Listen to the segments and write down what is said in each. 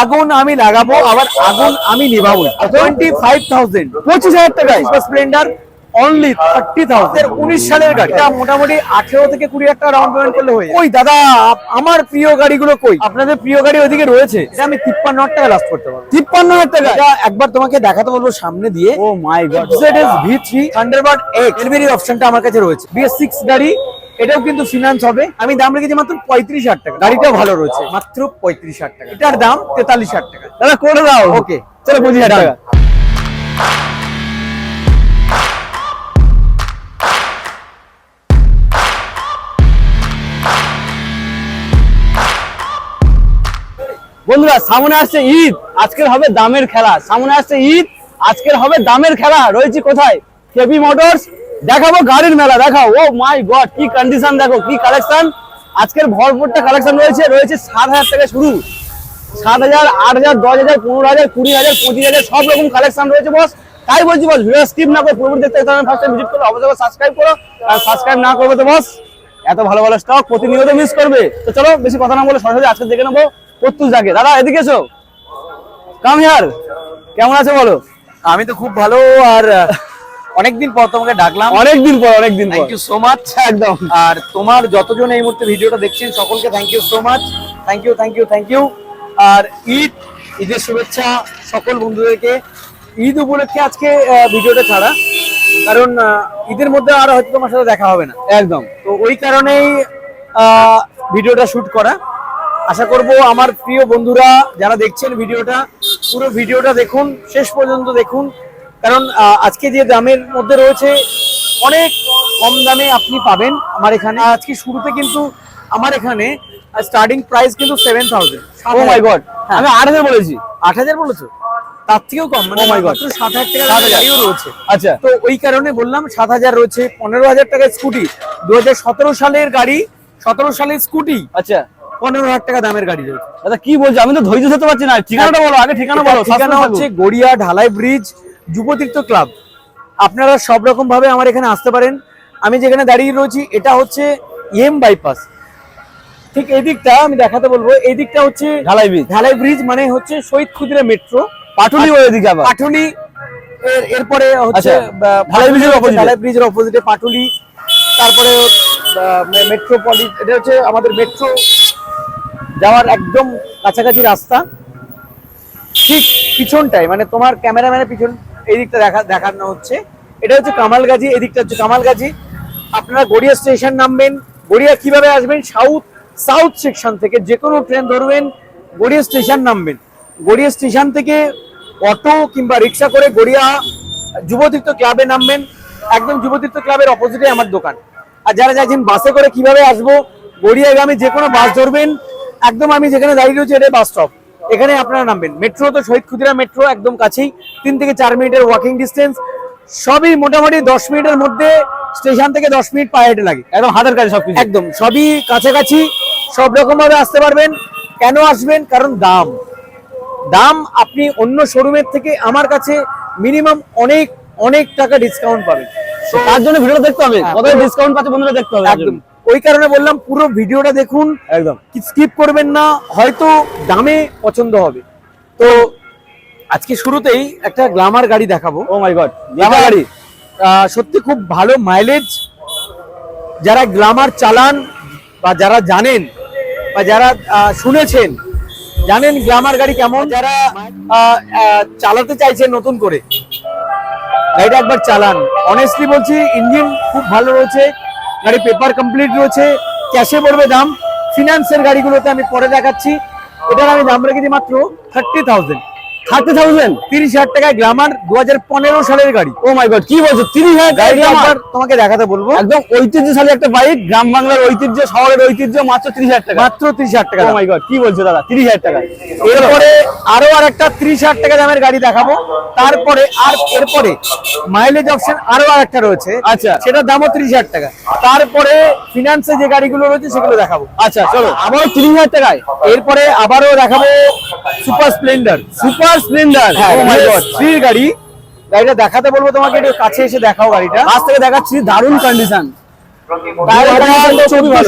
আগুন আমি লাগাবো আবার আগুন আমি নিভাবো। টোয়েন্টি ফাইভ থাউজেন্ড পঁচিশ হাজার টাকায় স্প্লেন্ডার অনলি থার্টি থাউজেন্ড উনিশ সালের গাড়ি। এটা মোটামুটি আঠেরো থেকে কুড়ি হাজার টাকা ডাউন পেমেন্ট করলে হয়ে ওই দাদা আমার প্রিয় গাড়িগুলো কই? আপনাদের প্রিয় গাড়ি ওইদিকে রয়েছে। এটা আমি তিপ্পান্ন হাজার টাকা লাস্ট করতে পারব। তিপ্পান্ন হাজার টাকা? এটা একবার তোমাকে দেখাতে বলব সামনে দিয়ে। ও my god ZS V3 Thunderbird X LBD অপশনটা আমার কাছে রয়েছে। BS6 গাড়ি এটাও কিন্তু ফিনান্স হবে। আমি দাম রেখেছি মাত্র পঁয়ত্রিশ হাজার টাকা। গাড়িটাও ভালো রয়েছে। মাত্র পঁয়ত্রিশ হাজার টাকা। এটার দাম তেতাল্লিশ হাজার টাকা। দাদা করে দাও। ওকে চলো পঁচিশ হাজার টাকা। বন্ধুরা সামনে আসছে ঈদ। আজকের হবে দামের খেলা। সামনে আসছে ঈদ আজকের হবে দামের খেলা। রয়েছে কোথায়? কেপি মোটরস দেখাবো গাড়ির মেলা, দেখাও। ও মাই গড কি কন্ডিশন দেখো, কি কালেকশন আজকের ভরপুরটা কালেকশন রয়েছে রয়েছে সাত হাজার থেকে শুরু। সাত হাজার, আট হাজার, দশ হাজার, পনেরো হাজার, কুড়ি হাজার, পঁচিশ হাজার, সব রকম কালেকশন রয়েছে বস তাই বলছি বস ভিডিও স্কিপ না করে পুরোপুরি দেখতে তাহলে ফার্স্ট ভিজিট করো অবশ্যই সাবস্ক্রাইব করো, আর সাবস্ক্রাইব না করবে তো বস এত ভালো ভালো স্টক প্রতিনিয়ত মিস করবে। তো চলো, বেশি কথা না বলে সরাসরি আজকে দেখে নেব প্রত্যুষ জাগে দাদা, এদিকে এসো। কাম হিয়ার কেমন আছে বলো? আমি তো খুব ভালো, আর অনেকদিন পর তোমাকে ডাকলাম। অনেকদিন পর অনেকদিন পর। থ্যাংক ইউ সো মাচ একদম। আর তোমার যতজন এই মুহূর্তে ভিডিওটা দেখছেন সকলকে thank you so much thank you thank you thank you আর ঈদ ঈদের শুভেচ্ছা সকল বন্ধুদেরকে। ঈদ উপলক্ষে আজকে ভিডিওটা ছাড়া। কারণ ঈদের মধ্যে আর হয়তো তোমার সাথে দেখা হবে না। একদম। তো ওই কারণেই ভিডিওটা শুট করা। আশা করব আমার প্রিয় বন্ধুরা যারা দেখছেন ভিডিওটা পুরো ভিডিওটা দেখুন শেষ পর্যন্ত দেখুন। কারণ আজকে যে দামের মধ্যে রয়েছে অনেক কম দামে আপনি পাবেন আমার এখানে। আজকে শুরুতে কিন্তু আমার এখানে স্টার্টিং প্রাইস কিন্তু seven thousand oh my god আমি আট হাজার বলেছি। আট হাজার বলেছ? তার থেকেও কম মানে Oh সাত হাজার টাকা গাড়িও রয়েছে। আচ্ছা। তো ওই কারণে বললাম সাত হাজার রয়েছে পনেরো হাজার টাকার স্কুটি দু হাজার সতেরো সালের গাড়ি সতেরো সালের স্কুটি আচ্ছা। পনেরো হাজার টাকা দামের গাড়ি রয়েছে। দাদা কি বলছো? আমি তো ধৈর্য ধরতে পারছি না। ঠিকানাটা বলো আগে ঠিকানা বলো ঠিকানা হচ্ছে গড়িয়া ঢালাই ব্রিজ যুবতীর্থ ক্লাব। আপনারা সব রকম ভাবে আমার এখানে আসতে পারেন। আমি যেখানে দাঁড়িয়ে রয়েছি এটা হচ্ছে এম বাইপাস। ঠিক এই দিকটা আমি দেখাতে বলব এই দিকটা হচ্ছে ঢালাই ব্রিজ ঢালাই ব্রিজ মানে হচ্ছে শহীদ খুদিরা মেট্রো পাটুলি আবার। পাটুলি এরপরে হচ্ছে আচ্ছা, ঢালাই ব্রিজের হচ্ছে ঢালাই ব্রিজের অপোজিটে পাটুলি। তারপরে মেট্রোপলি এটা হচ্ছে আমাদের মেট্রো যাওয়ার একদম কাছাকাছি রাস্তা। ঠিক পিছনটাই মানে তোমার ক্যামেরাম্যানের পিছন এই দিকটা দেখা দেখানো হচ্ছে। এটা হচ্ছে কামালগাজি এই দিকটা হচ্ছে কামালগাজি। আপনারা গড়িয়া স্টেশন নামবেন। গড়িয়া কীভাবে আসবেন? সাউথ সাউথ সেকশন থেকে যে কোনো ট্রেন ধরবেন, গড়িয়া স্টেশন নামবেন। গড়িয়া স্টেশন থেকে অটো কিংবা রিক্সা করে গড়িয়া যুবতীর্থ ক্লাবে নামবেন। একদম যুবতীর্থ ক্লাবের অপোজিটে আমার দোকান। আর যারা চাইছেন বাসে করে কীভাবে আসব? গড়িয়াগামী যে কোনো বাস ধরবেন। একদম আমি যেখানে দাঁড়িয়ে রয়েছি, এটাই বাস স্টপ এখানে আপনারা নামবেন। মেট্রো তো শহীদ ক্ষুদিরা মেট্রো একদম কাছেই। তিন থেকে চার মিনিটের ওয়াকিং ডিস্টেন্স সবই মোটামুটি দশ মিনিটের মধ্যে স্টেশন থেকে দশ মিনিট পায়ে হেঁটে লাগে। একদম হাতের কাছে সবকিছু। একদম। সবই কাছাকাছি সব রকম ভাবে আসতে পারবেন। কেন আসবেন? কারণ দাম। দাম আপনি অন্য শোরুমের থেকে আমার কাছে মিনিমাম অনেক অনেক টাকা ডিসকাউন্ট পাবেন। তার জন্য ভিডিওটা দেখতে হবে। হ্যাঁ, কত ডিসকাউন্ট পাচ্ছে বন্ধুরা দেখতে হবে। একদম। ওই কারণে বললাম পুরো ভিডিওটা দেখুন। একদম। স্কিপ করবেন না হয়তো দামে পছন্দ হবে। তো আজকে শুরুতেই একটা গ্লামার গাড়ি দেখাবো। ও মাই গড যেটা, গাড়ি? সত্যি খুব ভালো মাইলেজ যারা গ্লামার চালান বা যারা জানেন বা যারা শুনেছেন জানেন গ্লামার গাড়ি কেমন? যারা চালাতে চাইছেন নতুন করে। গাড়িটা একবার চালান। অনেস্টলি বলছি ইঞ্জিন খুব ভালো রয়েছে। গাড়ি পেপার কমপ্লিট রয়েছে ক্যাশে পড়বে দাম। ফিনান্সের গাড়িগুলোতে আমি পরে দেখাচ্ছি। এটার আমি দাম রেখেছি মাত্র থার্টি থাউজেন্ড থার্টি থাউজেন্ড তিরিশ হাজার টাকায় গ্লামার দু হাজার পনেরো সালের গাড়ি। ও মাই গড কি বলছো? তিরিশ হাজার Glamour? একবার তোমাকে দেখাতে বলব। একদম ঐতিহ্যশালী একটা বাইক গ্রাম বাংলার ঐতিহ্য শহরের ঐতিহ্য মাত্র তিরিশ হাজার টাকা। মাত্র ত্রিশ হাজার টাকা। ও মাই গড কি বলছো দাদা? তিরিশ হাজার টাকা। এরপরে আরও আর একটা ত্রিশ হাজার টাকা দামের গাড়ি দেখাবো। তারপরে আর এরপরে মাইলেজ অপশন আরও আর একটা রয়েছে। আচ্ছা। সেটার দামও ত্রিশ হাজার টাকা। তারপরে ফিনান্সে যে গাড়িগুলো রয়েছে সেগুলো দেখাবো। আচ্ছা চলো। আবার তিরিশ হাজার টাকায়। এরপরে আবারও দেখাবো সুপার স্প্লেন্ডার সুপার স্প্লেন্ডার হ্যাঁ ও মাই গড। গাড়িটা দেখাতে বলব তোমাকে একটু কাছে এসে দেখাও গাড়িটা। কাছ থেকে দেখাচ্ছি দারুণ কন্ডিশন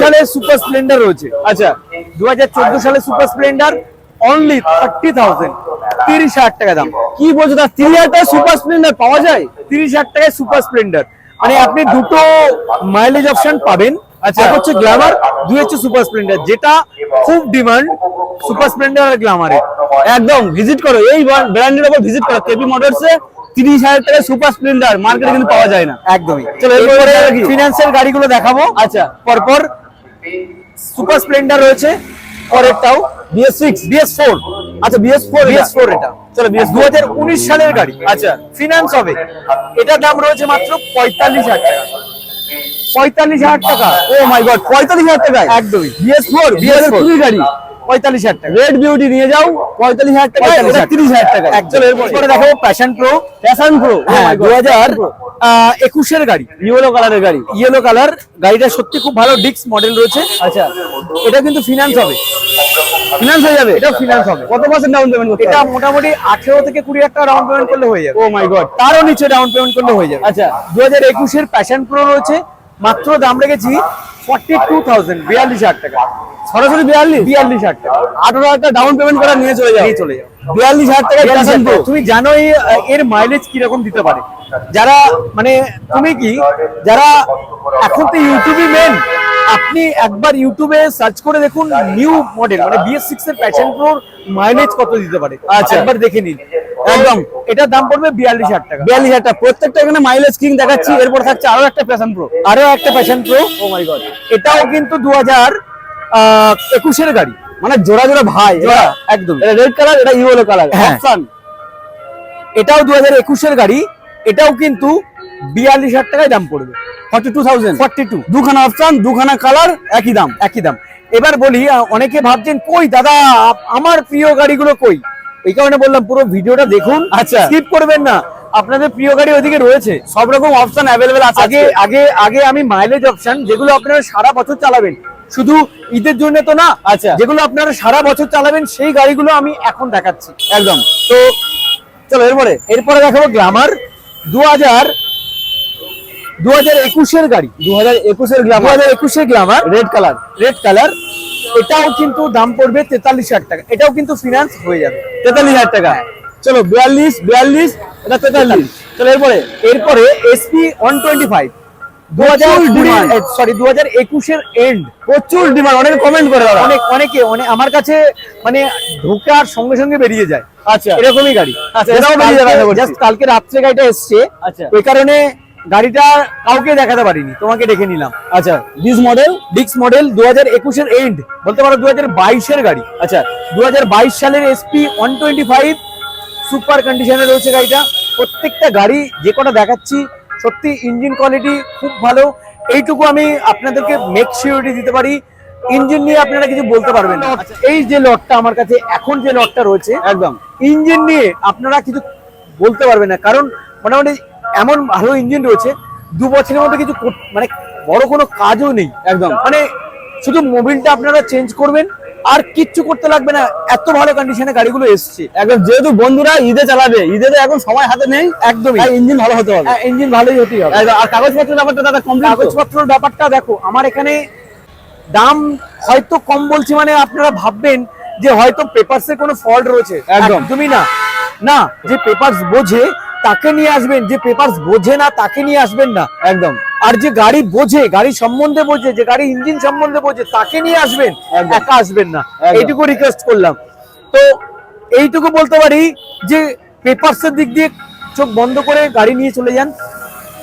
সালে সুপার স্প্লেন্ডার রয়েছে। আচ্ছা। দু সালে super Splendor only thirty thousand তিরিশ হাজার টাকা দাম। কি বলছো তার তিন হাজার সুপার স্প্লেন্ডার পাওয়া যায়? তিরিশ হাজার টাকায় সুপার স্প্লেন্ডার মানে আপনি দুটো মাইলেজ অপশন পাবেন। এক হচ্ছে গ্ল্যামার দুই হচ্ছে সুপার স্প্লেন্ডার যেটা খুব ডিমান্ড সুপার স্প্লেন্ডার আর গ্ল্যামারের একদম ভিজিট করো এই ব্র্যান্ডের উপর ভিজিট করো কেপি মোটরসে তিরিশ হাজার টাকা সুপার স্প্লেন্ডার মার্কেটে কিন্তু পাওয়া যায় না। একদমই। চলো, এরপরে ফিনান্সিয়াল গাড়িগুলো দেখাবো। আচ্ছা। পরপর সুপার স্প্লেন্ডার রয়েছে পরেরটাও। বিএস সিক্স বিএস ফোর আচ্ছা বিএস ফোর বিএস ফোর এটা। চলো বিএস দু হাজার উনিশ সালের গাড়ি। আচ্ছা। ফিনান্স হবে। এটার দাম রয়েছে মাত্র পঁয়তাল্লিশ হাজার টাকা। পঁয়তাল্লিশ হাজার টাকা। ও মাই গড পঁয়তাল্লিশ হাজার টাকা একদমই। BS four? বিএস কুড়ি গাড়ি পঁয়তাল্লিশ হাজার টাকা। রেড বিউটি নিয়ে যাও পঁয়তাল্লিশ হাজার টাকা। হাজার তিরিশ হাজার টাকা। এরপরে। এরপরে প্যাশন প্রো প্যাশন প্রো হ্যাঁ দু হাজার একুশের গাড়ি। ইয়েলো কালারের গাড়ি। ইয়েলো কালার গাড়িটা সত্যি খুব ভালো ডিক্স মডেল রয়েছে। আচ্ছা। এটা কিন্তু ফিনান্স হবে। ফিনান্স হয়ে যাবে? এটা ফিনান্স হবে। কত পার্সেন্ট ডাউন পেমেন্ট করতে এটা মোটামুটি আঠেরো থেকে কুড়ি হাজার টাকা ডাউন পেমেন্ট করলে হয়ে যাবে। ও মাই গড তারও নিচে ডাউন পেমেন্ট করলে হয়ে যাবে। আচ্ছা। দু হাজার একুশের প্যাশন প্রো রয়েছে। মাত্র দাম রেখেছি ফর্টি টু থাউজেন্ড বিয়াল্লিশ হাজার টাকা। সরাসরি বিয়াল্লিশ? বিয়াল্লিশ হাজার টাকা। আঠারো হাজার টাকা ডাউন পেমেন্ট করা নিয়ে চলে যাও। চলে যাও। বিয়াল্লিশ হাজার টাকা। তুমি জানোই এর মাইলেজ কীরকম দিতে পারে? যারা মানে তুমি কি যারা এখন তো ইউটিউবই মেন আপনি একবার ইউটিউবে সার্চ করে দেখুন নিউ মডেল মানে বিএস সিক্স এর প্যাশন প্রোর মাইলেজ কত দিতে পারে। আচ্ছা। একবার দেখে নিন। একদম। এটার দাম পড়বে বিয়াল্লিশ হাজার টাকা। বিয়াল্লিশ হাজার টাকা। প্রত্যেকটা এখানে মাইলেজ কিং দেখাচ্ছি। এরপর থাকছে আরও একটা প্যাশন প্রো আরও একটা passion pro oh my god এটাও কিন্তু দু হাজার একুশের গাড়ি। মানে জোড়া জোড়া ভাই একদম। এটা রেড কালার এটা ইয়েলো কালার। অপশন এটাও দু হাজার একুশের গাড়ি। এটাও কিন্তু বিয়াল্লিশ হাজার টাকায় দাম পড়বে। Forty two thousand forty two দুখানা অপশন দুখানা কালার একই দাম। একই দাম। এবার বলি অনেকে ভাবছেন কই দাদা আমার প্রিয় গাড়িগুলো কই? এই কারণে বললাম পুরো ভিডিওটা দেখুন আচ্ছা। স্কিপ করবেন না। আপনাদের প্রিয় গাড়ি ওইদিকে রয়েছে। সব রকম অপশন অ্যাভেলেবেল আছে। আগে আগে আগে আমি মাইলেজ অপশন যেগুলো আপনারা সারা বছর চালাবেন। শুধু ঈদের জন্য তো না আচ্ছা। যেগুলো আপনারা সারা বছর চালাবেন সেই গাড়িগুলো আমি এখন দেখাচ্ছি। একদম। তো চলো এরপরে এরপরে দেখাবো গ্লামার দু হাজার দু হাজার একুশের গাড়ি। দু হাজার একুশের দু গ্লামার হাজার একুশের Glamour red colour red colour এটাও কিন্তু দাম পড়বে তেতাল্লিশ হাজার টাকা। এটাও কিন্তু ফিনান্স হয়ে যাবে। তেতাল্লিশ হাজার টাকা। চলো বিয়াল্লিশ বিয়াল্লিশ এটা তেতাল্লিশ। চলো এরপরে? এরপরে এসপি ওয়ান টোয়েন্টি ফাইভ দু হাজার সরি দু হাজার একুশের এন্ড প্রচুর ডিমান্ড অনেকে কমেন্ট করে দাদা। অনেক অনেকে অনেক আমার কাছে মানে ঢোকার সঙ্গে সঙ্গে বেরিয়ে যায়। আচ্ছা। এরকমই গাড়ি। আচ্ছা, এটাও বেরিয়ে যাবে জাস্ট কালকে রাত্রে গাড়িটা এসছে। আচ্ছা। ওই কারণে গাড়িটা কাউকে দেখাতে পারিনি তোমাকে ডেকে নিলাম। আচ্ছা দিস মডেল ডিক্স মডেল দু হাজার একুশের এন্ড বলতে পারো দু হাজার বাইশের গাড়ি। আচ্ছা। দু হাজার বাইশ সালের SP one twenty five super কন্ডিশনে রয়েছে গাড়িটা। প্রত্যেকটা গাড়ি যে কটা দেখাচ্ছি সত্যি ইঞ্জিন কোয়ালিটি খুব ভালো। এইটুকু আমি আপনাদেরকে মেক সিউরিটি দিতে পারি। ইঞ্জিন নিয়ে আপনারা কিছু বলতে পারবেন না। এই যে লটটা আমার কাছে এখন যে লটটা রয়েছে একদম। ইঞ্জিন নিয়ে আপনারা কিছু বলতে পারবেন না। কারণ মোটামুটি এমন ভালো ইঞ্জিন রয়েছে দু বছরের মধ্যে কিছু মানে বড় কোনো কাজও নেই। একদম। মানে শুধু মোবিলটা আপনারা চেঞ্জ করবেন আর কিচ্ছু করতে লাগবে না এত ভালো কন্ডিশনে গাড়িগুলো এসছে। একদম যেহেতু বন্ধুরা ঈদে চালাবে ঈদে তো এখন সময় হাতে নেই একদমই। ইঞ্জিন ভালো হতে হবে। ইঞ্জিন ভালোই হতেই হবে। আর কাগজপত্রের ব্যাপারটা দাদা কমপ্লিট কাগজপত্রের ব্যাপারটা দেখো আমার এখানে দাম হয়তো কম বলছি মানে আপনারা ভাববেন যে হয়তো পেপারসে কোনো ফল্ট রয়েছে। একদম। একদমই না। না যে পেপারস বোঝে তাকে নিয়ে আসবেন যে পেপারস বোঝে না তাকে নিয়ে আসবেন না একদম। আর যে গাড়ি বোঝে গাড়ি সম্বন্ধে বোঝে যে গাড়ি ইঞ্জিন সম্বন্ধে বোঝে তাকে নিয়ে আসবেন। একা আসবেন না। এইটুকু রিকোয়েস্ট করলাম। তো এইটুকু বলতে পারি যে পেপারসের দিক দিয়ে চোখ বন্ধ করে গাড়ি নিয়ে চলে যান।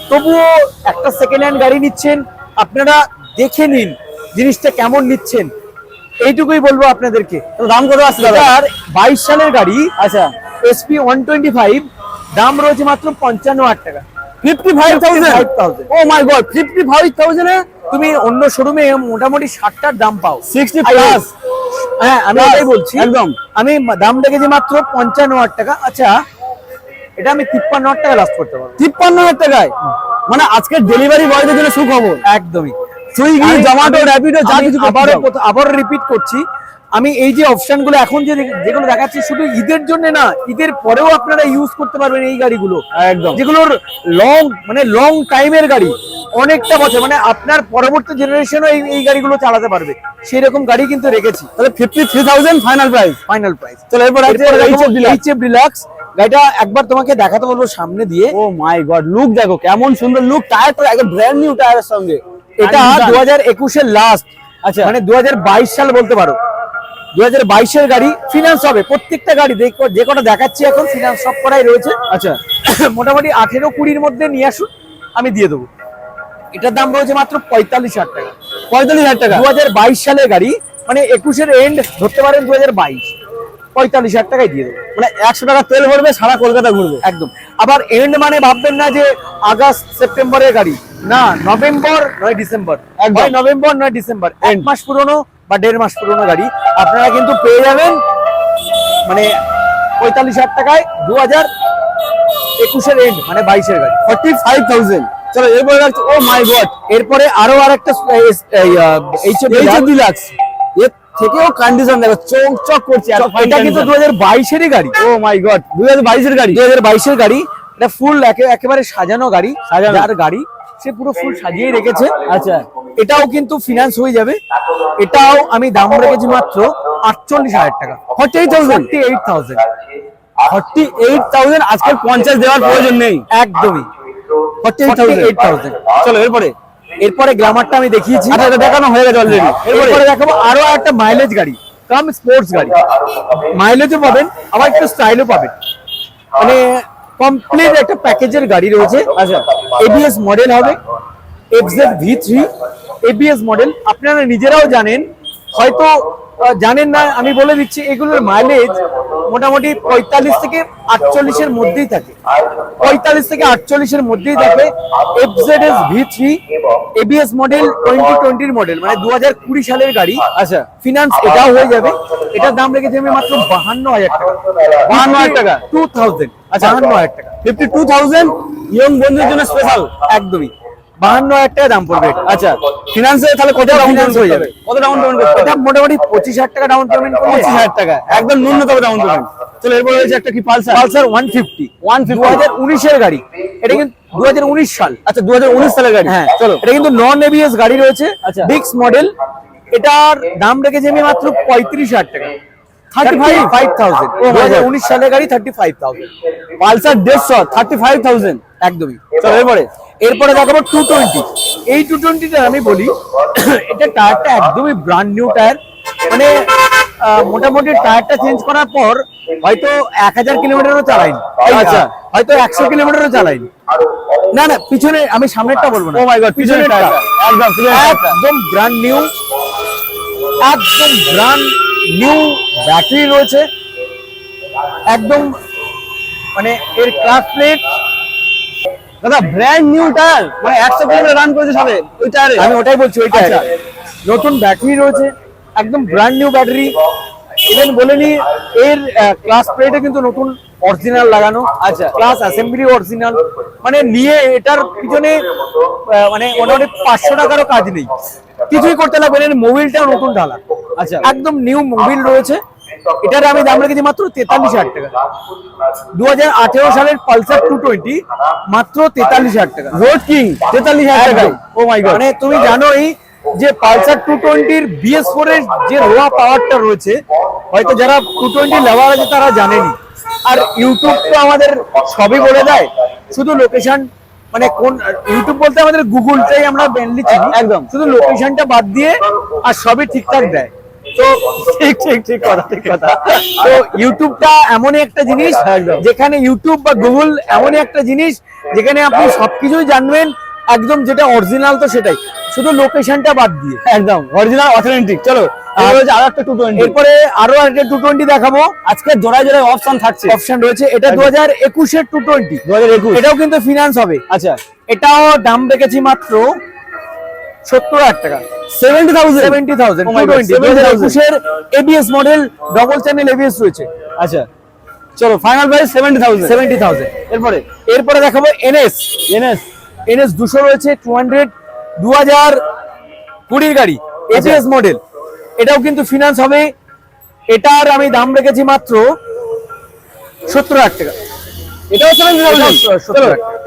তবুও একটা সেকেন্ড হ্যান্ড গাড়ি নিচ্ছেন আপনারা দেখে নিন জিনিসটা কেমন নিচ্ছেন। এইটুকুই বলব আপনাদেরকে। তো দাম কত দাদা? আর বাইশ সালের গাড়ি আচ্ছা। এসপি ওয়ান টোয়েন্টি ফাইভ দাম রয়েছে মাত্র পঞ্চান্ন হাজার টাকা। Fifty five thousand oh my god fifty five থাউজেন্ডে তুমি অন্য শোরুমে মোটামুটি ষাটটার দাম পাও। সিক্সটি প্লাস হ্যাঁ আমি এটাই বলছি একদম। আমি দাম রেখেছি মাত্র পঞ্চান্ন হাজার টাকা। আচ্ছা এটা আমি তিপ্পান্ন হাজার টাকা লাস্ট করতে পারব। তিপ্পান্ন হাজার টাকায়? মানে আজকে ডেলিভারি বয়দের জন্য সুখবর। একদমই। সুইগি জোমাটো র্যাপিডো যা কিছু আবারও আবারও রিপিট করছি আমি এই যে অপশনগুলো এখন যে যেগুলো দেখাচ্ছি শুধু ঈদের জন্য না ঈদের পরেও আপনারা ইউজ করতে পারবেন এই গাড়িগুলো। একদম। যেগুলোর লং মানে লং টাইমের গাড়ি। অনেকটা বছর মানে আপনার পরবর্তী জেনারেশনও এই এই গাড়িগুলো চালাতে পারবে। সেই রকম গাড়ি কিন্তু রেখেছি। তাহলে fifty three thousand final price final price চলো এরপর আছে ডিলাক্স গাড়িটা একবার তোমাকে দেখাতে বলব সামনে দিয়ে। ও মাই গড লুক দেখো কেমন সুন্দর লুক টায়ার তো একদম ব্র্যান্ড নিউ টায়ারের সঙ্গে। এটা দু হাজার একুশের লাস্ট আচ্ছা। মানে দু হাজার বাইশ সাল বলতে পারো। দু হাজার বাইশের গাড়ি ফিনান্স হবে। প্রত্যেকটা গাড়ি দেখ- যে কটা দেখাচ্ছি এখন ফিনান্স সব করাই রয়েছে। আচ্ছা। মোটামুটি আঠেরো কুড়ির মধ্যে নিয়ে আসুন আমি দিয়ে দেবো। এটার দাম রয়েছে মাত্র পঁয়তাল্লিশ হাজার টাকা। পঁয়তাল্লিশ হাজার টাকা? দু হাজার বাইশ সালের গাড়ি মানে একুশের এন্ড ধরতে পারেন দু হাজার বাইশ। পঁয়তাল্লিশ হাজার টাকায় দিয়ে দেবো। মানে একশো টাকা তেল ভরবে সারা কলকাতা ঘুরবে? একদম। আবার এন্ড মানে ভাববেন না যে আগস্ট সেপ্টেম্বরের গাড়ি। না নভেম্বর নয় ডিসেম্বর। একদম। নভেম্বর নয় ডিসেম্বর। এক মাস পুরনো বা দেড় মাস পুরোনো গাড়ি আপনারা কিন্তু পেয়ে যাবেন মানে পঁয়তাল্লিশ হাজার টাকায় দু হাজার একুশের এন্ড মানে বাইশের গাড়ি। Forty five thousand. চলো এরপরে ও মাই গড। এরপরে আরও আর একটা ডিলাক্স এর থেকেও কন্ডিশন দেখো চোখ চক করছে। এটা কিন্তু দু হাজার বাইশেরই গাড়ি। ও মাই গড দুই হাজার বাইশের গাড়ি। দু হাজার বাইশের গাড়ি। এটা ফুল একেবারে সাজানো গাড়ি। সাজানো। গাড়ি সে পুরো ফুল সাজিয়ে রেখেছে। আচ্ছা এটাও কিন্তু ফিনান্স হয়ে যাবে। এটাও আমি দাম রেখেছি মাত্র আটচল্লিশ হাজার টাকা। Forty eight thousand eight thousand forty eight thousand আজকে পঞ্চাশ দেওয়ার প্রয়োজন নেই। একদমই। ফর্টি এইট থাউজেন্ড চলো এরপরে। এরপরে গ্লামারটা আমি দেখিয়েছি। আচ্ছা এটা দেখানো হয়ে গেছে অলরেডি এরপরে দেখাবো আরও একটা মাইলেজ গাড়ি। কাম স্পোর্টস গাড়ি। মাইলেজও পাবেন আবার একটু স্টাইলও পাবেন। মানে কমপ্লিট একটা প্যাকেজের গাড়ি রয়েছে। আচ্ছা এবিএস মডেল হবে FZ V three ABS model আপনারা নিজেরাও জানেন, হয়তো জানেন না আমি বলে দিচ্ছি এগুলোর মাইলেজ মোটামুটি পঁয়তাল্লিশ থেকে আটচল্লিশের মধ্যেই থাকে। পঁয়তাল্লিশ থেকে আটচল্লিশের মধ্যেই থাকে FZ S V three ABS model twenty টোয়েন্টির মডেল মানে দু হাজার কুড়ি সালের গাড়ি। আচ্ছা। ফিনান্স এটাও হয়ে যাবে। এটার দাম রেখেছি আমি মাত্র বাহান্ন হাজার টাকা। 52,000 টাকা? টু থাউজেন্ড আচ্ছা। বাহান্ন হাজার টাকা। ফিফটি টু থাউজেন্ড ইয়ং বন্ধুদের জন্য স্পেশাল একদমই। বাহান্ন হাজার টাকা দাম পড়বে। আচ্ছা ফিনান্সে তাহলে কত ডাউন পেমেন্ট হয়ে হয়ে যাবে। যাবে কত ডাউন পেমেন্ট এটা মোটামুটি পঁচিশ হাজার টাকা ডাউন পেমেন্ট পঁচিশ হাজার টাকা একদম ন্যূনতম ডাউন পেমেন্ট চলো এরপর রয়েছে একটা কি Pulsar? Pulsar one fifty one দু হাজার উনিশের গাড়ি। এটা কিন্তু দু হাজার উনিশ সাল। আচ্ছা দু হাজার উনিশ সালের গাড়ি। হ্যাঁ চলো। এটা কিন্তু নন এবিএস গাড়ি রয়েছে আচ্ছা। ডিক্স মডেল এটার দাম রেখেছি আমি মাত্র পঁয়ত্রিশ হাজার টাকা। Oh উনিশ গাড়ি থার্টি ফাইভ থাউজেন্ড পালসার দেড়শো থার্টি ফাইভ থাউজেন্ড একদমই। চলো এরপরে। এরপরে দেখাবো টু টোয়েন্টি এই টু টোয়েন্টিটা আমি বলি এটা টায়ারটা একদমই ব্র্যান্ড নিউ টায়ার মানে মোটামুটি টায়ারটা চেঞ্জ করার পর হয়তো এক হাজার কিলোমিটারও চালাইনি। আচ্ছা। হয়তো একশো কিলোমিটারও চালাইনি। না না পিছনে আমি সামনেরটা বলব না। ও মাই গড পিছনের একদম একদম ব্র্যান্ড নিউ একদম ব্র্যান্ড নিউ ব্যাটারি রয়েছে। একদম মানে এর ক্লাস প্লেট দাদা ব্র্যান্ড নিউ টায়ার মানে একশো কিলোমিটার রান করেছে সবে ওই টায়ারে আমি ওটাই বলছি ওইটা আচ্ছা। নতুন ব্যাটারি রয়েছে একদম ব্র্যান্ড নিউ ব্যাটারি ইভেন বলে নি এর ক্লাস প্লেটে কিন্তু নতুন অরিজিনাল লাগানো। আচ্ছা। ক্লাস অ্যাসেম্বলি অরিজিনাল মানে নিয়ে এটার পিছনে মানে মোটামুটি পাঁচশো টাকারও কাজ নেই। কিছুই করতে লাগবে না মোবিলটাও নতুন ঢালা। আচ্ছা। একদম নিউ মোবিল রয়েছে। এটার আমি দাম রেখেছি মাত্র তেতাল্লিশ হাজার টাকা। দু হাজার আঠেরো সালের পালসার টু টোয়েন্টি মাত্র তেতাল্লিশ হাজার টাকা। Road king? তেতাল্লিশ হাজার টাকা ও মাই গড মানে তুমি জানোই যে পালসার টু টোয়েন্টির বিএস ফোর এর যে রোয়া পাওয়ারটা রয়েছে হয়তো যারা টু টোয়েন্টি লাভার আছে তারা জানেনি। আর ইউটিউব তো আমাদের সবই বলে দেয়। শুধু লোকেশন মানে কোন ইউটিউব বলতে আমাদের গুগলটাই আমরা মেনলি চিনি। একদম। শুধু লোকেশনটা বাদ দিয়ে আর সবই ঠিকঠাক দেয়। তো ঠিক ঠিক ঠিক কথা ঠিক কথা। তো ইউটিউবটা এমনই একটা জিনিস। যেখানে ইউটিউব বা গুগল এমনই একটা জিনিস যেখানে আপনি সবকিছুই জানবেন একদম যেটা অরিজিনাল তো সেটাই। শুধু লোকেশনটা বাদ দিয়ে। একদম অরিজিনাল অথেন্টিক চলো এরপরে আরও একটা টু টোয়েন্টি দেখাবো। আজকে জোড়ায় জোড়ায় অপশন থাকছে। অপশন রয়েছে। এটা দু হাজার একুশের টু টোয়েন্টি দু হাজার একুশ। এটাও কিন্তু ফিনান্স হবে। আচ্ছা। এটাও দাম রেখেছি মাত্র সত্তর হাজার টাকা। Seventy thousand seventy thousand my God, two হাজার 70,000 একুশের ABS model double channel ABS রয়েছে। আচ্ছা। চলো final price seventy thousand seventy thousand এরপরে এরপরে দেখাবো এনএস এনএস এনএস দুশো রয়েছে টু হান্ড্রেড দু হাজার কুড়ির গাড়ি এবিএস মডেল এটাও কিন্তু ফিনান্স হবে। এটার আমি দাম রেখেছি মাত্র সত্তর হাজার টাকা। এটাও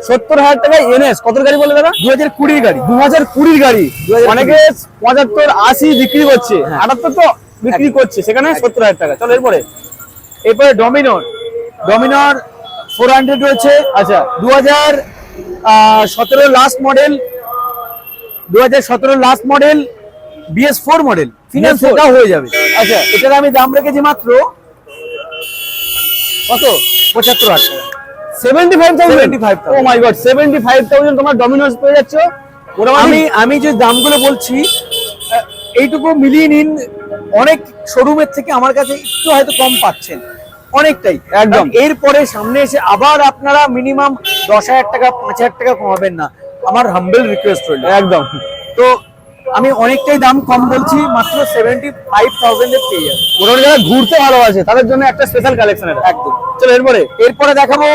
সত্তর হাজার। টাকায় এনএস কত গাড়ি বলে দাদা? দু হাজার কুড়ির গাড়ি। দু হাজার কুড়ির গাড়ি। 2020 অনেকে পঁচাত্তর আশি বিক্রি করছে। হ্যাঁ। আটাত্তর তো বিক্রি করছে। সেখানে সত্তর হাজার টাকা। চলো এরপরে। এরপরে ডমিনোর ডমিনোর ফোর হান্ড্রেড রয়েছে। আচ্ছা। দু হাজার সতেরো লাস্ট মডেল দু হাজার সতেরো last model BS four model finance BS4 হয়ে যাবে। আচ্ছা। এটার আমি দাম রেখেছি মাত্র কত? পঁচাত্তর হাজার টাকা। ও মাই গড তোমার ডমিনোস পেয়ে যাচ্ছ? মোটামুটি আমি আমি যে দামগুলো বলছি এইটুকু মিলিয়ে নিন অনেক শোরুমের থেকে আমার কাছে একটু হয়তো কম পাচ্ছেন। অনেকটাই। একদম। এরপরে সামনে এসে আবার আপনারা মিনিমাম দশ হাজার টাকা পাঁচ হাজার টাকা কমাবেন না। আমার হাম্বেল রিকোয়েস্ট রইল। একদম। তো আমি অনেকটাই দাম কম বলছি মাত্র সেভেন্টি ফাইভ থাউজেন্ডের পেয়ে যাবে মোটামুটি যারা ঘুরতে ভালোবাসে তাদের জন্য একটা স্পেশাল কালেকশন এটা। একদম। চলো এরপরে এরপরে দেখাবো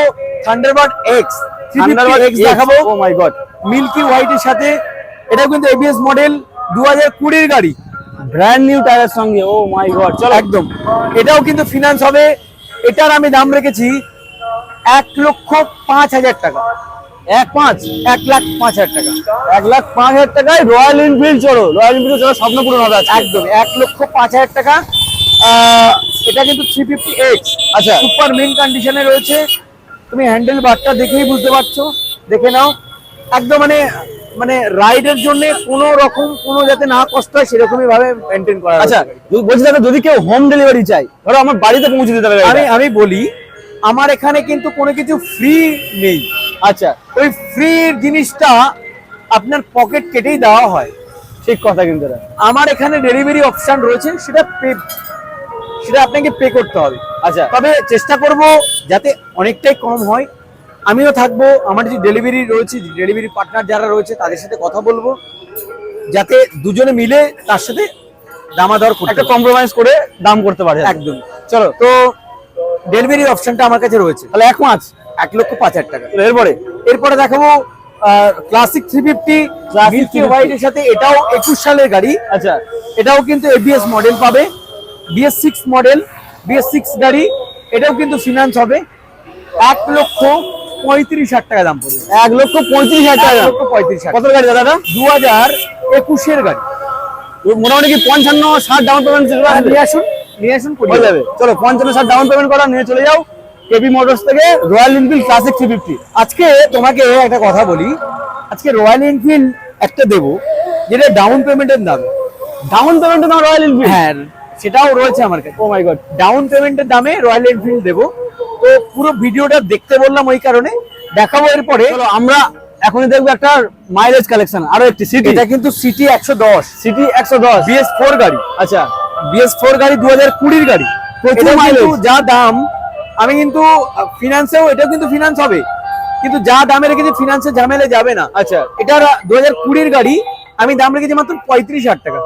থান্ডারবার্ড এক্স Thunderbird এক্স দেখাবো। ও মাই গড মিল্কি হোয়াইটের সাথে এটাও কিন্তু এবিএস মডেল দু হাজার কুড়ির গাড়ি। ব্র্যান্ড নিউ টায়ারের সঙ্গে ও মাই গড চলো। একদম। এটাও কিন্তু ফিনান্স হবে। এটার আমি দাম রেখেছি এক লক্ষ পাঁচ হাজার টাকা। এক পাঁচ? এক লাখ পাঁচ হাজার টাকা। এক লাখ পাঁচ হাজার টাকায় রয়্যাল এনফিল্ড চলো। রয়্যাল এনফিল্ড চলো স্বপ্ন পূরণ হবে একদম এক লক্ষ পাঁচ হাজার টাকা। এটা কিন্তু থ্রি ফিফটি এক্স আচ্ছা। সুপার মেন কন্ডিশনে রয়েছে। তুমি হ্যান্ডেল বারটা দেখেই বুঝতে পারছ। দেখে নাও। একদম মানে মানে রাইডের জন্য কোনো রকম কোনো যাতে না কষ্ট হয় সেরকমই ভাবে মেনটেন করা আচ্ছা বলছি দাদা যদি কেউ হোম ডেলিভারি চাই ধরো আমার বাড়িতে পৌঁছে দিতে হবে আমি আমি বলি আমার এখানে কিন্তু কোনো কিছু ফ্রি নেই। আচ্ছা। ওই ফ্রি জিনিসটা আপনার পকেট কেটেই দেওয়া হয়। ঠিক কথা কিন্তু আমার এখানে ডেলিভারি অপশন রয়েছে সেটা পে সেটা আপনাকে পে করতে হবে। আচ্ছা। তবে চেষ্টা করব যাতে অনেকটাই কম হয়। আমিও থাকব আমার যে ডেলিভারি রয়েছে ডেলিভারি পার্টনার যারা রয়েছে তাদের সাথে কথা বলব। যাতে দুজনে মিলে তার সাথে দামাদর করতে একটা কম্প্রোমাইজ করে দাম করতে পারে। একদম। চলো। তো ডেলিভারি অপশনটা আমার কাছে রয়েছে। তাহলে এক পাঁচ এক লক্ষ পাঁচ হাজার টাকা। এরপরে? এরপরে দেখাবো ক্লাসিক থ্রি ফিফটি মিল্কি 350 হোয়াইটের সাথে এটাও একুশ সালের গাড়ি। আচ্ছা। এটাও কিন্তু এবিএস মডেল পাবে। BS six model BS six গাড়ি এটাও কিন্তু ফিনান্স হবে। এক লক্ষ পঁয়ত্রিশ হাজার টাকা দাম পড়বে। এক লক্ষ পঁয়ত্রিশ হাজার টাকা লক্ষ পঁয়ত্রিশ হাজার। কত গাড়ি দাদা? দু হাজার একুশের গাড়ি। মোটামুটি কি পঞ্চান্ন ষাট ডাউন পেমেন্ট নিয়ে আসুন নিয়ে আসুন হয়ে যাবে। চলো পঞ্চান্ন ষাট ডাউন পেমেন্ট করা নিয়ে চলে যাও। কেপি মোটরস থেকে Royal Enfield Classic three fifty আজকে তোমাকে একটা কথা বলি। আজকে রয়্যাল এনফিল্ড একটা দেবো যেটা ডাউন পেমেন্টের দামে। ডাউন পেমেন্টের নাম রয়্যাল এনফিল্ড হ্যাঁ সেটাও রয়েছে আমার কাছে। ও মাই গড ডাউন পেমেন্টের দামে রয়্যাল এনফিল্ড দেবো। তো পুরো ভিডিওটা দেখতে বললাম ওই কারণে। দেখাবো এরপরে। চলো আমরা এখন দেখব একটা মাইলেজ কালেকশন আরও একটি সিটি এটা কিন্তু সিটি একশো দশ। সিটি একশো দশ। বিএস ফোর গাড়ি। আচ্ছা বিএস ফোর গাড়ি দু হাজার কুড়ির গাড়ি। প্রচুর কিন্তু যা দাম আমি কিন্তু ফিনান্সেও এটাও কিন্তু ফিনান্স হবে। কিন্তু যা দামে রেখেছি ফিনান্সে ঝামেলে যাবে না। আচ্ছা। এটা দু হাজার কুড়ির গাড়ি আমি দাম রেখেছি মাত্র পঁয়ত্রিশ হাজার টাকা।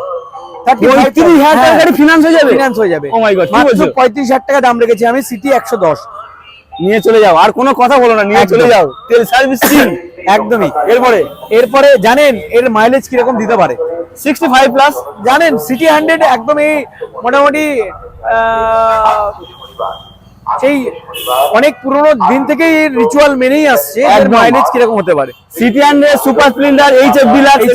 পঁয়ত্রিশ হাজার টাকার গাড়ি ফিনান্স হয়ে যাবে? ফিনান্স হয়ে যাবে। Oh? পঁয়ত্রিশ হাজার টাকা দাম রেখেছি আমি সিটি একশো দশ। নিয়ে চলে যাও আর কোনো কথা বলো না নিয়ে চলে যাও। তেল সার্ভিস একদমই। এরপরে? এরপরে জানেন এর মাইলেজ কীরকম দিতে পারে? সিক্সটি ফাইভ প্লাস জানেন সিটি হান্ড্রেড একদমই মোটামুটি সেই অনেক পুরোনো দিন থেকেই রিচুয়াল মেনেই আসছে এর। মাইলেজ কীরকম হতে পারে? CT hundred super Splendor H F Deluxe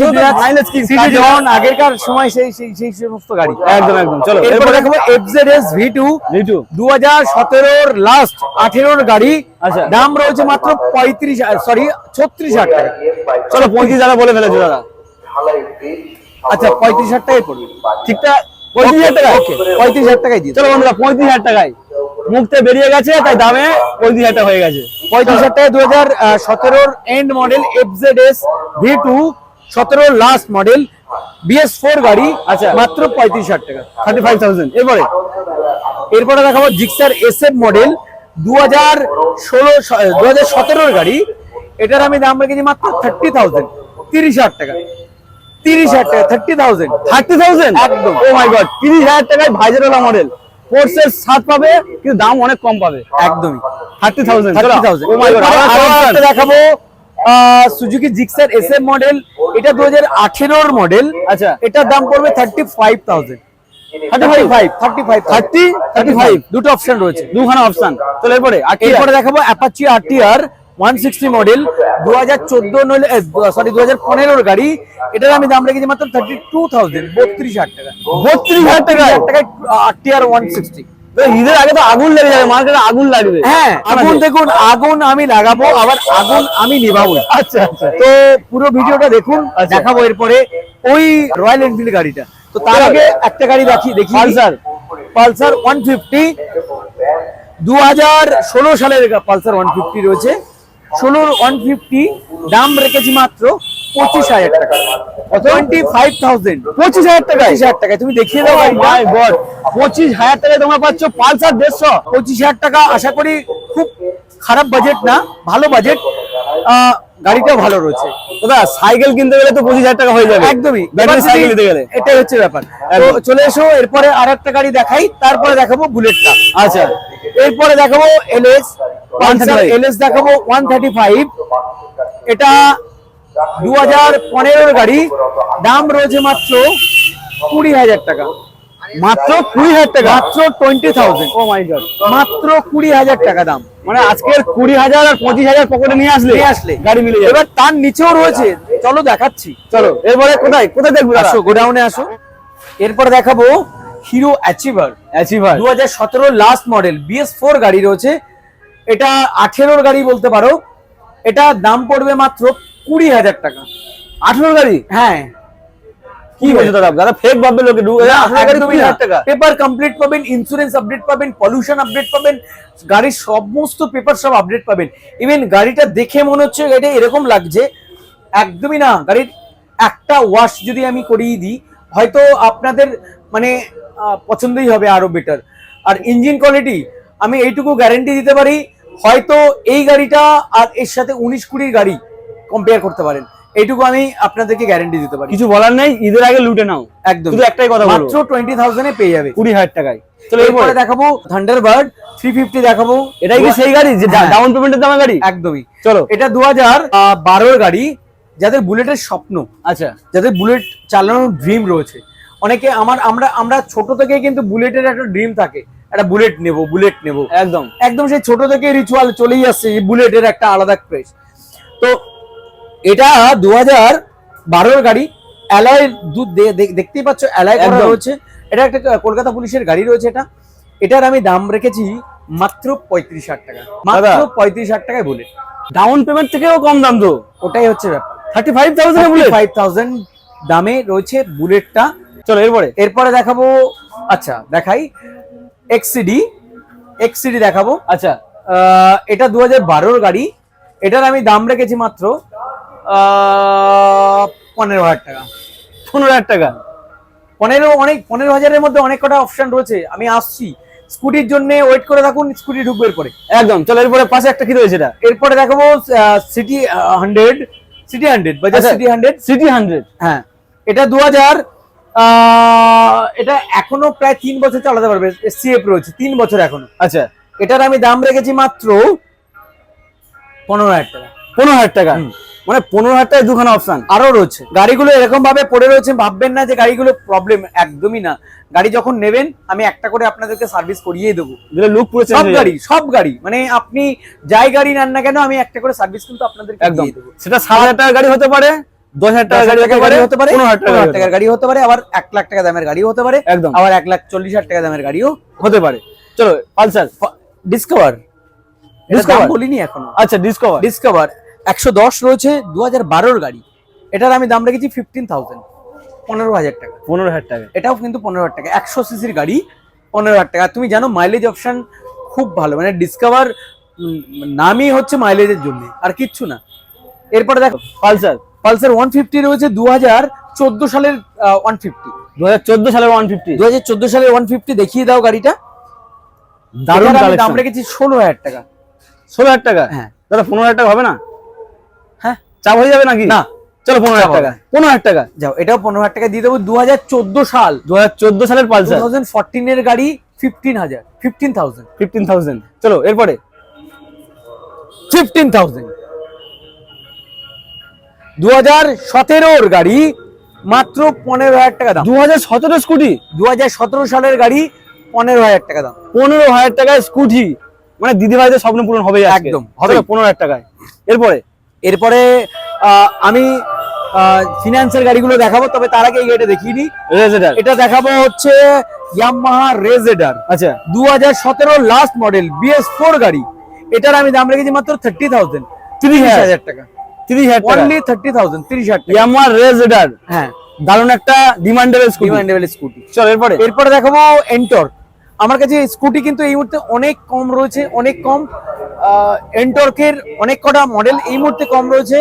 mileage কি? সিটি জন আগেরকার সময় সেই সেই সেই সমস্ত গাড়ি। একদম একদম। চলো এরপরে এরপরে দেখাবো এফজেড এস ভি টু রিটু দু হাজার সতেরোর লাস্ট আঠেরোর গাড়ি। আচ্ছা। দাম রয়েছে মাত্র পঁয়ত্রিশ সরি ছত্রিশ হাজার টাকা। চলো পঁয়ত্রিশ হাজার বলে ফেলেছো দাদা। আচ্ছা পঁয়ত্রিশ হাজার টাকাই পড়বে। ঠিকঠাক পঁয়ত্রিশ হাজার পঁয়ত্রিশ হাজার টাকাই দিয়ে চলো বন্ধুরা পঁয়ত্রিশ হাজার টাকায়। মুখতে বেরিয়ে গেছে তাই দামে পঁয়ত্রিশ হাজার টাকা হয়ে গেছে। পঁয়ত্রিশ হাজার টাকা দু হাজার সতেরোর end model FZ S V two সতেরোর লাস্ট মডেল বিএস ফোর গাড়ি আচ্ছা। মাত্র পঁয়ত্রিশ হাজার টাকা। থার্টি ফাইভ থাউজেন্ড এরপরে? এরপরে দেখাবো জিক্সার এস এফ মডেল দু হাজার ষোলো দু হাজার সতেরোর গাড়ি। এটার আমি দাম রেখেছি মাত্র থার্টি থাউজেন্ড তিরিশ হাজার টাকা। তিরিশ হাজার টাকা থার্টি থাউজেন্ড থার্টি থাউজেন্ড একদম। ও মাই গড তিরিশ হাজার টাকায় ভাইজারওয়ালা মডেল পাবে কিন্তু দাম অনেক কম পাবে। একদমই। Thirty thousand thirty thousand oh my God দেখাবো Suzuki Gixxer S M model এটা দু হাজার আঠেরোর মডেল আচ্ছা। এটার দাম পড়বে থার্টি ফাইভ থাউজেন্ড দুটো অপশন রয়েছে। দুখানা অপশন চলো এরপরে আর এরপরে দেখাবো Apache RTR one sixty model দু হাজার চোদ্দ নইলে সরি দু হাজার পনেরোর গাড়ি। এটার আমি দাম রেখেছি মাত্র থার্টি টু থাউজেন্ড বত্রিশ হাজার টাকা। বত্রিশ হাজার টাকা? টাকায় আরটিআর ওয়ান সিক্সটি ঈদের আগে তো আগুন লেগে যাবে মার্কেটে আগুন লাগবে। হ্যাঁ আগুন দেখুন আগুন আমি লাগাবো আবার আগুন আমি নিভাবো। আচ্ছা আচ্ছা। তো পুরো ভিডিওটা দেখুন আচ্ছা। দেখাবো এরপরে ওই রয়্যাল এনফিল্ড গাড়িটা। তো তার আগে একটা গাড়ি দেখি দেখি। পালসার পালসার ওয়ান ফিফটি দু হাজার ষোলো সালের পালসার ওয়ান ফিফটি রয়েছে। ষোলোর ওয়ান ফিফটি দাম রেখেছি মাত্র পঁচিশ হাজার টাকা। টোয়েন্টি ফাইভ থাউজেন্ড পঁচিশ হাজার টাকা পঁচিশ হাজার টাকা তুমি দেখিয়ে দাও মাই গড পঁচিশ হাজার টাকায় তোমরা পাচ্ছ পালসার দেড়শো। পঁচিশ হাজার টাকা আশা করি খুব খারাপ বাজেট না ভালো বাজেট গাড়িটা ভালো রয়েছে। দাদা সাইকেল কিনতে গেলে তো পঁচিশ হাজার টাকা হয়ে যাবে। একদমই। ব্যাটারি সাইকেল নিতে গেলে। এটাই হচ্ছে ব্যাপার। তো চলে এসো এরপরে আর একটা গাড়ি দেখাই তারপরে দেখাবো বুলেটটা। আচ্ছা। এরপরে দেখাবো এলএস 135 এলএস দেখাবো ওয়ান থার্টি ফাইভ এটা দু হাজার পনেরোর গাড়ি। দাম রয়েছে মাত্র কুড়ি হাজার টাকা। মাত্র কুড়ি হাজার টাকা? মাত্র twenty thousand oh my god মাত্র কুড়ি হাজার টাকা দাম। মানে আজকের কুড়ি হাজার আর পঁচিশ হাজার পকেটে নিয়ে আসলে আসলে। গাড়ি মিলে যাবে। এবার তার নিচেও রয়েছে। চলো দেখাচ্ছি। চলো। এরপরে কোথায়? কোথায় দেখব আসো গোডাউনে আসো। এরপর দেখাবো হিরো অ্যাচিভার। অ্যাচিভার। দু হাজার সতেরো লাস্ট মডেল বিএস ফোর গাড়ি রয়েছে। এটা আঠেরোর গাড়ি বলতে পারো। এটা দাম পড়বে মাত্র কুড়ি হাজার টাকা। আঠেরো গাড়ি? হ্যাঁ। কি বলছো দাদা? দাদা ফেক ভাববে লোকে টাকা। পেপার কমপ্লিট পাবেন ইন্স্যুরেন্স আপডেট পাবেন পলিউশন আপডেট পাবেন গাড়ির সমস্ত পেপার সব আপডেট পাবেন। ইভেন গাড়িটা দেখে মনে হচ্ছে এটা এরকম লাগছে একদমই না। গাড়ির একটা ওয়াশ যদি আমি করিয়ে দিই হয়তো আপনাদের মানে পছন্দই হবে আরও বেটার আর ইঞ্জিন কোয়ালিটি আমি এইটুকু গ্যারেন্টি দিতে পারি হয়তো এই গাড়িটা আর এর সাথে উনিশ কুড়ির গাড়ি কম্পেয়ার করতে পারেন। এইটুকু আমি আপনাদেরকে গ্যারেন্টি দিতে পারি। কিছু বলার নেই ঈদের আগে লুটে নাও। একদম। শুধু একটাই কথা মাত্র টোয়েন্টি থাউজেন্ডে পেয়ে যাবে। কুড়ি হাজার টাকায়। চলো এরপরে দেখাবো থান্ডারবার্ড থ্রি ফিফটি দেখাবো। এটাই কি সেই গাড়ি? যে হ্যাঁ। ডাউন পেমেন্টের দামে গাড়ি? একদমই। চলো। এটা দু হাজার বারোর গাড়ি যাদের বুলেটের স্বপ্ন আচ্ছা। যাদের বুলেট চালানোর ড্রিম রয়েছে। অনেকে আমার আমরা আমরা ছোট থেকে কিন্তু বুলেটের একটা ড্রিম থাকে। একটা বুলেট নেব বুলেট নেব। একদম। একদম সেই ছোট থেকে রিচুয়াল চলেই আসছে এই বুলেটের একটা আলাদা ক্রেজ তো এটা দু হাজার বারোর গাড়ি। অ্যালয় দুধ দেখতেই পাচ্ছ অ্যালয় করা। রয়েছে। এটা একটা কলকাতা পুলিশের গাড়ি রয়েছে এটা। এটার আমি দাম রেখেছি মাত্র পঁয়ত্রিশ হাজার টাকা। মাত্র পঁয়ত্রিশ হাজার টাকায় বুলেট ডাউন পেমেন্ট থেকেও কম দাম তো। ওটাই হচ্ছে ব্যাপার। Thirty five thousand Bullet five thousand দামে রয়েছে বুলেটটা চলো এরপরে? এরপরে দেখাবো আচ্ছা দেখাই। এক্সিডি এক্সিডি দেখাবো। আচ্ছা। আহ, এটা দু হাজার বারোর গাড়ি। এটার আমি দাম রেখেছি মাত্র পনেরো হাজার টাকা। পনেরো হাজার টাকা? পনেরো অনেক পনেরো হাজারের মধ্যে অনেক কটা অপশন রয়েছে। আমি আসছি। স্কুটির জন্য ওয়েট করে থাকুন স্কুটি ঢুকবে এরপরে। একদম চলো এরপরে পাশে একটা কি রয়েছে এটা? এরপরে দেখাবো CT hundred CT hundred Bajaj আচ্ছা। সিটি হান্ড্রেড সিটি হান্ড্রেড হ্যাঁ এটা দু হাজার এটা এখনও প্রায় তিন বছর চালাতে পারবে। সিএফ রয়েছে তিন বছর এখনও। আচ্ছা। এটার আমি দাম রেখেছি মাত্র পনেরো হাজার টাকা। পনেরো হাজার টাকা। মানে পনেরো হাজার টাকায় দুখানা অপশন আরও রয়েছে। গাড়িগুলো এরকম ভাবে পড়ে রয়েছে ভাববেন না যে গাড়িগুলো প্রবলেম একদমই না। গাড়ি যখন নেবেন আমি একটা করে আপনাদেরকে সার্ভিস করিয়ে দেবো। লুক পুরো সব গাড়ি সব গাড়ি। মানে আপনি যাই গাড়ি নেন না কেন আমি একটা করে সার্ভিস কিন্তু আপনাদেরকে একদম। সেটা সাত হাজার টাকার গাড়ি হতে পারে দশ হাজার টাকার গাড়ি হতে পারে পনেরো হাজার টাকার গাড়ি হতে পারে আবার এক লাখ টাকা দামের গাড়িও হতে পারে একদম। আবার এক লাখ চল্লিশ হাজার টাকা দামের গাড়িও হতে পারে। চলো পালসার। ডিসকভার ডিসকভার বলিনি এখনও। আচ্ছা ডিসকভার ডিসকভার একশো দশ রয়েছে দু হাজার বারোর গাড়ি। এটার আমি দাম রেখেছি ফিফটিন থাউজেন্ড পনেরো হাজার টাকা। পনেরো হাজার টাকা। এটাও কিন্তু পনেরো হাজার টাকা। একশো সিসির গাড়ি পনেরো হাজার টাকা। তুমি জানো মাইলেজ অপশন খুব ভালো। মানে ডিসকভার নামই হচ্ছে মাইলেজের জন্য আর কিচ্ছু না। এরপরে দেখো পালসার পালসার ওয়ান ফিফটি রয়েছে দু হাজার চোদ্দ সালের ওয়ান ফিফটি দু হাজার চোদ্দ সালের ওয়ান ফিফটি দু হাজার চোদ্দ সালের ওয়ান ফিফটি দেখিয়ে দাও গাড়িটা। দারুণ দাম রেখেছি ষোলো হাজার টাকা। ষোলো হাজার টাকা? হ্যাঁ। দাদা পনেরো হাজার টাকা হবে না? চাপ হয়ে যাবে নাকি? না। চলো পনেরো হাজার টাকা পনেরো হাজার টাকা যাও এটাও পনেরো হাজার টাকা দিয়ে দেবো। দু হাজার চোদ্দ সাল। দু হাজার চোদ্দ সালের পালসার। থাউজেন্ড ফোরটিনের গাড়ি ফিফটিন হাজার ফিফটিন থাউজেন্ড ফিফটিন থাউজেন্ড চলো এরপরে। ফিফটিন থাউজেন্ড দু হাজার সতেরোর গাড়ি মাত্র পনেরো হাজার টাকা দাম। দু হাজার সতেরো স্কুটি? দু হাজার সতেরো সালের গাড়ি পনেরো হাজার টাকা দাম। পনেরো হাজার টাকায় স্কুটি। মানে দিদি ভাইদের স্বপ্ন পূরণ হবে একদম, হবে। পনেরো হাজার টাকায়। এরপরে। এরপরে আমি ফিনান্সের গাড়িগুলো দেখাবো তবে তার আগে এই গাড়িটা দেখিয়ে নিই রেজেডার এটা দেখাবো হচ্ছে ইয়ামাহা রেজেডার আচ্ছা। দু হাজার সতেরো লাস্ট মডেল বিএস ফোর গাড়ি। এটার আমি দাম রেখেছি মাত্র থার্টি থাউজেন্ড তিরিশ হাজার টাকা। তিরিশ হাজার অনলি থার্টি থাউজেন্ড তিরিশ হাজার টাকা। ইয়ামার রেজেডার হ্যাঁ। দারুণ একটা ডিমান্ডেবল স্কুটি ডিমান্ডেবল স্কুটি চল এরপরে? এরপরে দেখাবো এন্টর আমার কাছে স্কুটি কিন্তু এই মুহূর্তে অনেক কম রয়েছে অনেক কম এন্টর্কের অনেক কটা মডেল এই মুহূর্তে কম রয়েছে।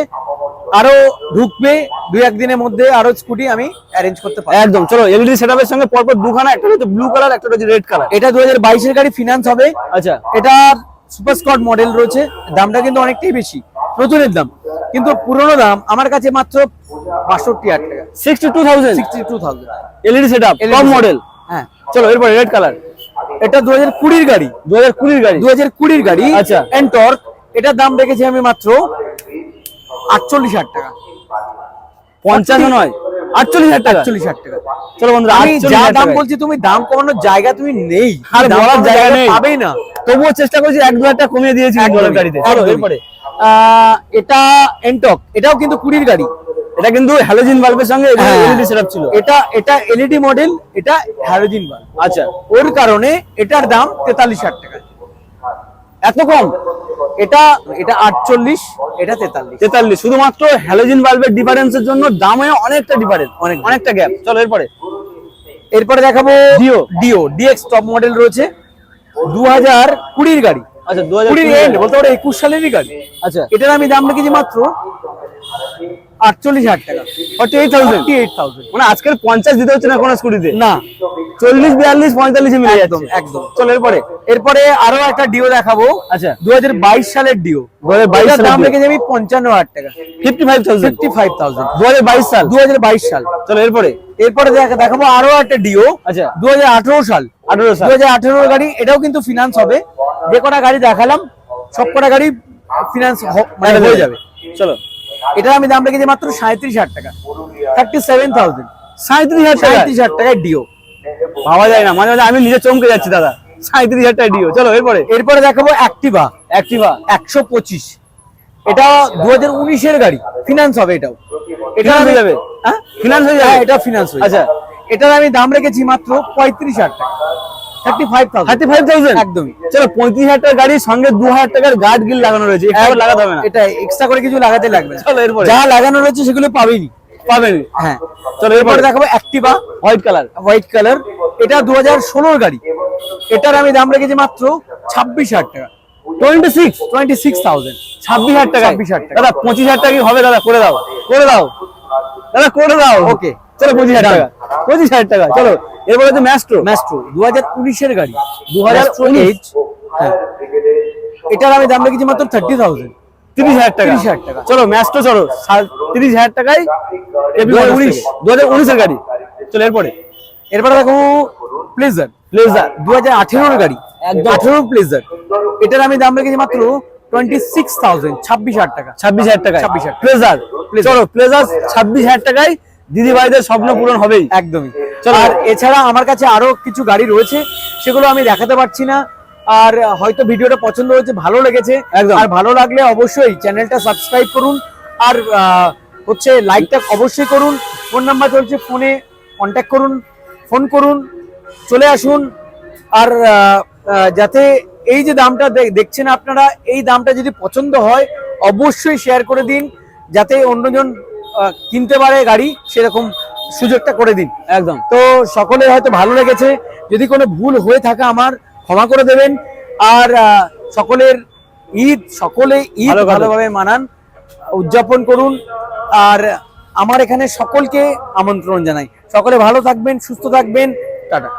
আরও ঢুকবে দুই একদিনের মধ্যে আরও স্কুটি আমি অ্যারেঞ্জ করতে পারি একদম চলো এলইডি সেটআপের সঙ্গে পরপর দুখানা একটা হচ্ছে ব্লু কালার একটা হচ্ছে রেড কালার এটা দু হাজার বাইশের গাড়ি ফিনান্স হবে। আচ্ছা। এটার সুপার স্কট মডেল রয়েছে দামটা কিন্তু অনেকটাই বেশি নতুনের দাম। কিন্তু পুরোনো দাম আমার কাছে মাত্র বাষট্টি হাজার টাকা। Sixty two thousand sixty two thousand LED setup LED model হ্যাঁ। চলো এরপরে রেড কালার এটা দু হাজার কুড়ির গাড়ি। দু হাজার কুড়ির গাড়ি? দু হাজার কুড়ির গাড়ি আচ্ছা। এন্টর্ক এটার দাম রেখেছি আমি মাত্র আটচল্লিশ হাজার টাকা। পঞ্চান্ন নয় আটচল্লিশ হাজার টাকা। আটচল্লিশ হাজার টাকা। চলো বন্ধুরা আমি যা দাম বলছি তুমি দাম কমানোর জায়গা তুমি নেই। আর বলার জায়গা নেই। পাবেই না। তবুও চেষ্টা করছি এক দু হাজার টাকা কমিয়ে দিয়েছি বলার গাড়িতে। এরপরে। এটা এন্টক এটাও কিন্তু কুড়ির গাড়ি। এটা কিন্তু হ্যালোজিন বাল্বের সঙ্গে হ্যাঁ। এলইডি সেটআপ ছিল। এটা এটা এলইডি মডেল এটা হ্যালোজিন বাল্ব আচ্ছা। ওর কারণে এটার দাম তেতাল্লিশ হাজার টাকা। এত কম? এটা এটা আটচল্লিশ এটা তেতাল্লিশ। তেতাল্লিশ। শুধুমাত্র হ্যালোজিন বাল্বের ডিফারেন্সের জন্য দামে অনেকটা ডিফারেন্স অনেক অনেকটা গ্যাপ চলো এরপরে। এরপরে দেখাবো Dio Dio DX top model রয়েছে। দু হাজার কুড়ির গাড়ি। আচ্ছা দু হাজার বলতে পারো একুশ সালেরই গাড়ি। আচ্ছা। এটার আমি দাম রেখেছি মাত্র আটচল্লিশ হাজার টাকা। Forty eight thousand eight thousand মানে আজকের পঞ্চাশ দিতে হচ্ছে না কোনো স্কুটিতে না। চল্লিশ বিয়াল্লিশ পঁয়তাল্লিশে মিলে একদম, একদম। চলো এরপরে এরপরে আরও একটা ডিও দেখাবো। আচ্ছা। দু হাজার বাইশ সালের ডিও দু হাজার বাইশ দাম রেখেছি আমি পঞ্চান্ন হাজার টাকা। Fifty five thousand fifty five thousand দু হাজার বাইশ সাল। দু হাজার বাইশ সাল। চলো এরপরে? এরপরে দেখা- দেখাবো আরও একটা ডিও আচ্ছা। দু হাজার আঠেরো সাল। আঠারো দু সাল। হাজার আঠেরো গাড়ি এটাও কিন্তু ফিনান্স হবে। যে কটা গাড়ি দেখালাম সব কটা গাড়ি ফিনান্স মানে হয়ে যাবে। চলো। এটা আমি দাম রেখেছি মাত্র সাঁত্রিশ হাজার টাকা। থার্টি সেভেন থাউজেন্ড সাঁত্রিশ হাজার টাকা সাঁত্রিশ হাজার টাকায় ডিও ভাবা যায় না মাঝে মাঝে আমি নিজে চমকে যাচ্ছি দাদা। সাঁত্রিশ হাজার টাকা ডিও চলো এরপরে? এরপরে দেখাবো অ্যাক্টিভা অ্যাক্টিভা একশো পঁচিশ। এটা দু হাজার উনিশের গাড়ি। ফিনান্স হবে এটাও। এটা হয়ে যাবে? হ্যাঁ? ফিনান্স হয়ে হ্যাঁ যাবে এটা ফিনান্স হয়ে। আচ্ছা। এটার আমি দাম রেখেছি মাত্র পঁয়ত্রিশ হাজার টাকা। একদমই। চলো পঁয়ত্রিশ হাজার টাকার গাড়ির সঙ্গে দু হাজার টাকার গার্ড গিল লাগানো রয়েছে। লাগাতে হবে না। এটা এক্সট্রা করে কিছু লাগাতে লাগবে। চলো এরপরে। যা লাগানো রয়েছে সেগুলো পাবেনি পাবেন হ্যাঁ। চলো এরপরে। এরপরে দেখাবো Activa white colour white colour এটা দু হাজার ষোলোর গাড়ি। এটার আমি দাম রেখেছি মাত্র ছাব্বিশ হাজার টাকা। Twenty six twenty six thousand ছাব্বিশ হাজার টাকা 26,000 টাকা। দাদা পঁচিশ হাজার টাকা কি হবে? দাদা করে দাও। করে দাও। দাদা করে দাও। Okay. চলো পঁচিশ হাজার টাকা। পঁচিশ হাজার টাকা। চলো এরপরে হচ্ছে ম্যাস্ট্রো ম্যাস্ট্রো দু হাজার উনিশের গাড়ি। দু হাজার উনিশ হ্যাঁ। এটার আমি দাম রেখেছি মাত্র থার্টি থাউজেন্ড তিরিশ হাজার টাকা। 30,000 টাকা। চলো ম্যাস্ট্রো চলো তিরিশ হাজার টাকায় উনিশ। দু হাজার উনিশের গাড়ি। চলো এরপরে। এরপরে দেখো প্লেজার প্লেজার দু হাজার আঠেরোর গাড়ি। একদম। আঠেরো প্লেজার এটার আমি দাম রেখেছি মাত্র টোয়েন্টি সিক্স থাউজেন্ড ছাব্বিশ হাজার টাকা। ছাব্বিশ হাজার টাকা। 26,000 প্লেজার চলো প্লেজার ছাব্বিশ হাজার টাকায় দিদি ভাইদের স্বপ্ন পূরণ হবেই। একদমই। চলো। আর এছাড়া আমার কাছে আরও কিছু গাড়ি রয়েছে সেগুলো আমি দেখাতে পারছি না। আর হয়তো ভিডিওটা পছন্দ হয়েছে ভালো লেগেছে। একদম। আর ভালো লাগলে অবশ্যই চ্যানেলটা সাবস্ক্রাইব করুন। আর হচ্ছে লাইকটা অবশ্যই করুন। ফোন নাম্বার চলছে ফোনে কন্ট্যাক্ট করুন ফোন করুন চলে আসুন। আর যাতে এই যে দামটা দেখছেন আপনারা এই দামটা যদি পছন্দ হয় অবশ্যই শেয়ার করে দিন যাতে অন্যজন কিনতে পারে গাড়ি সেরকম সুযোগটা করে দিন। একদম। তো সকলের হয়তো ভালো লেগেছে। যদি কোনো ভুল হয়ে থাকে আমার ক্ষমা করে দেবেন। আর সকলের ঈদ সকলে ঈদ ভালোভাবে মানান উদযাপন করুন। আর আমার এখানে সকলকে আমন্ত্রণ জানাই। সকলে ভালো থাকবেন সুস্থ থাকবেন। টাটা।